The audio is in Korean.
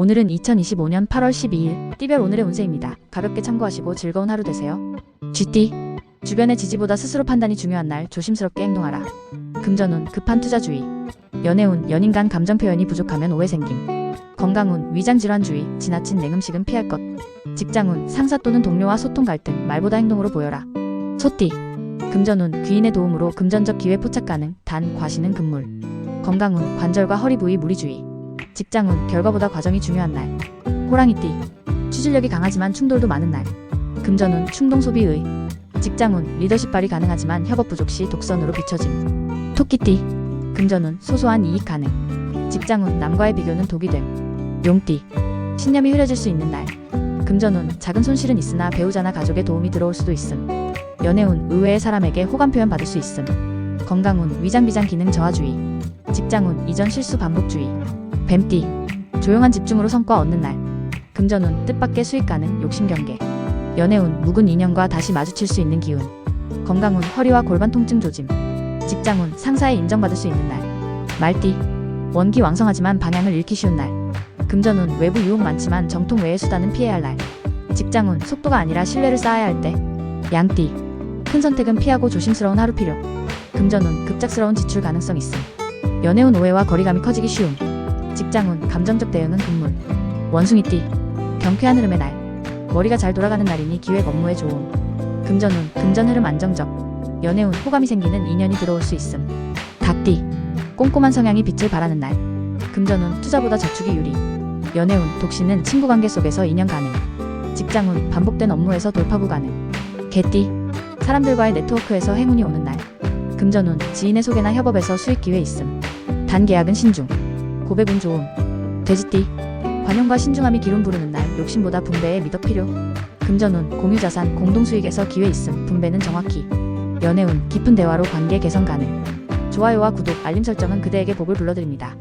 오늘은 2025년 8월 12일 띠별 오늘의 운세입니다. 가볍게 참고하시고 즐거운 하루 되세요. 쥐띠 주변의 지지보다 스스로 판단이 중요한 날 조심스럽게 행동하라. 금전운 급한 투자주의 연애운 연인 간 감정 표현이 부족하면 오해 생김 건강운 위장 질환주의 지나친 냉음식은 피할 것 직장운 상사 또는 동료와 소통 갈등 말보다 행동으로 보여라. 소띠 금전운 귀인의 도움으로 금전적 기회 포착 가능 단 과시는 금물 건강운 관절과 허리 부위 무리주의 직장운 결과보다 과정이 중요한 날. 호랑이띠. 추진력이 강하지만 충돌도 많은 날. 금전운 충동 소비의 직장운 리더십 발휘 가능하지만 협업 부족 시 독선으로 비춰짐. 토끼띠. 금전운 소소한 이익 가능 직장운 남과의 비교는 독이 됨. 용띠. 신념이 흐려질 수 있는 날. 금전운 작은 손실은 있으나 배우자나 가족의 도움이 들어올 수도 있음. 연애운 의외의 사람에게 호감 표현 받을 수 있음. 건강운 위장비장 기능 저하주의. 직장운 이전 실수 반복주의 뱀띠. 조용한 집중으로 성과 얻는 날. 금전운 뜻밖의 수익 가능 욕심 경계. 연애운 묵은 인연과 다시 마주칠 수 있는 기운. 건강운 허리와 골반 통증 조짐. 직장운 상사의 인정받을 수 있는 날. 말띠. 원기 왕성하지만 방향을 잃기 쉬운 날. 금전운 외부 유혹 많지만 정통 외의 수단은 피해야 할 날. 직장운 속도가 아니라 신뢰를 쌓아야 할 때. 양띠. 큰 선택은 피하고 조심스러운 하루 필요. 금전운 급작스러운 지출 가능성 있음. 연애운 오해와 거리감이 커지기 쉬움 직장운 감정적 대응은 금물. 원숭이띠. 경쾌한 흐름의 날. 머리가 잘 돌아가는 날이니 기획 업무에 좋음 금전운 금전 흐름 안정적. 연애운 호감이 생기는 인연이 들어올 수 있음. 닭띠. 꼼꼼한 성향이 빛을 발하는 날. 금전운 투자보다 저축이 유리. 연애운 독신은 친구 관계 속에서 인연 가능. 직장운 반복된 업무에서 돌파구 가능 개띠. 사람들과의 네트워크에서 행운이 오는 날. 금전운 지인의 소개나 협업에서 수익 기회 있음. 단 계약은 신중 고백운 좋음. 돼지띠. 관용과 신중함이 기름 부르는 날 욕심보다 분배에 미덕 필요. 금전운 공유자산 공동수익에서 기회 있음. 분배는 정확히. 연애운 깊은 대화로 관계 개선 가능. 좋아요와 구독 알림 설정은 그대에게 복을 불러드립니다